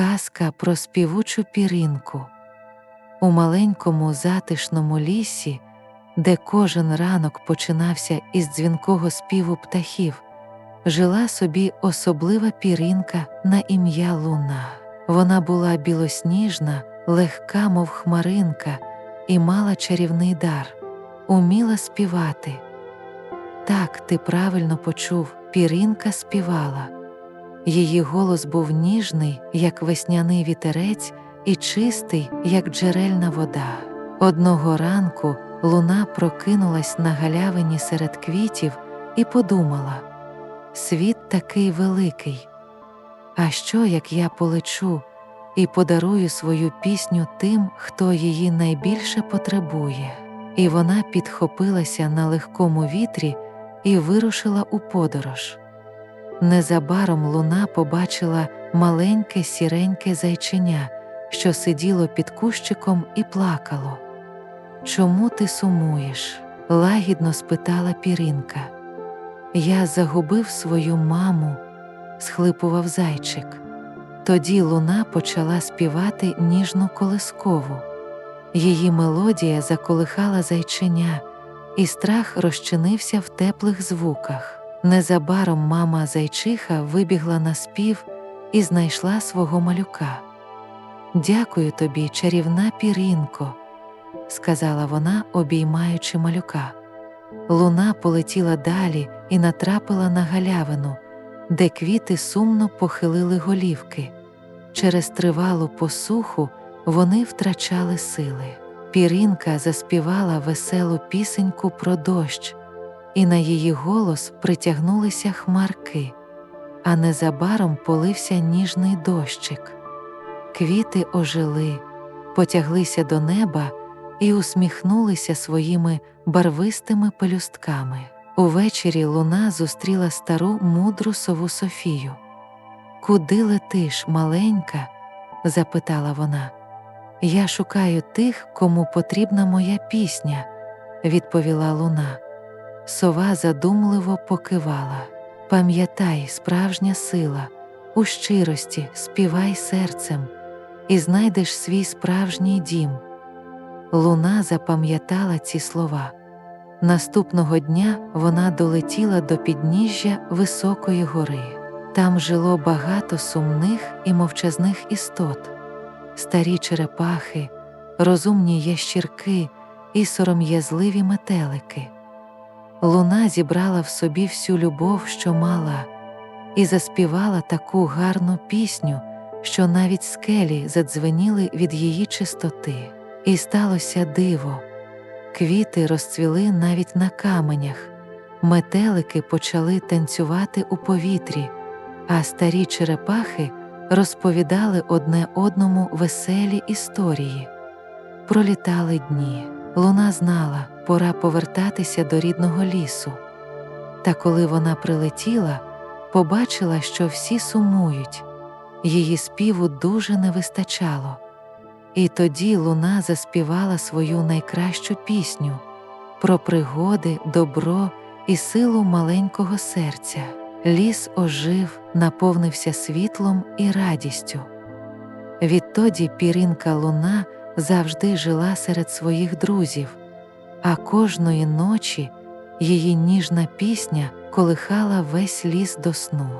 Казка про співучу піринку. У маленькому затишному лісі, де кожен ранок починався із дзвінкого співу птахів, жила собі особлива піринка на ім'я Луна. Вона була білосніжна, легка, мов хмаринка, і мала чарівний дар, уміла співати. Так, ти правильно почув, піринка співала. Її голос був ніжний, як весняний вітерець, і чистий, як джерельна вода. Одного ранку луна прокинулась на галявині серед квітів і подумала: світ такий великий. А що, як я полечу і подарую свою пісню тим, хто її найбільше потребує? І вона підхопилася на легкому вітрі і вирушила у подорож. Незабаром луна побачила маленьке сіреньке зайченя, що сиділо під кущиком і плакало. Чому ти сумуєш? лагідно спитала піринка. Я загубив свою маму, схлипував зайчик. Тоді луна почала співати ніжну колискову. Її мелодія заколихала зайченя, і страх розчинився в теплих звуках. Незабаром мама зайчиха вибігла на спів і знайшла свого малюка. Дякую тобі, чарівна піринко, сказала вона, обіймаючи малюка. Луна полетіла далі і натрапила на галявину, де квіти сумно похилили голівки. Через тривалу посуху вони втрачали сили. Піринка заспівала веселу пісеньку про дощ і на її голос притягнулися хмарки, а незабаром полився ніжний дощик. Квіти ожили, потяглися до неба і усміхнулися своїми барвистими пелюстками. Увечері луна зустріла стару мудру сову Софію. Куди летиш, маленька? запитала вона. Я шукаю тих, кому потрібна моя пісня, відповіла луна. Сова задумливо покивала. Пам'ятай, справжня сила, у щирості співай серцем і знайдеш свій справжній дім. Луна запам'ятала ці слова. Наступного дня вона долетіла до підніжжя високої гори. Там жило багато сумних і мовчазних істот, старі черепахи, розумні ящірки і сором'язливі метелики. Луна зібрала в собі всю любов, що мала, і заспівала таку гарну пісню, що навіть скелі задзвеніли від її чистоти, і сталося диво. Квіти розцвіли навіть на каменях, метелики почали танцювати у повітрі, а старі черепахи розповідали одне одному веселі історії. Пролітали дні. Луна знала, пора повертатися до рідного лісу. Та коли вона прилетіла, побачила, що всі сумують, її співу дуже не вистачало. І тоді луна заспівала свою найкращу пісню про пригоди, добро і силу маленького серця. Ліс ожив, наповнився світлом і радістю. Відтоді піринка луна завжди жила серед своїх друзів, а кожної ночі її ніжна пісня колихала весь ліс до сну.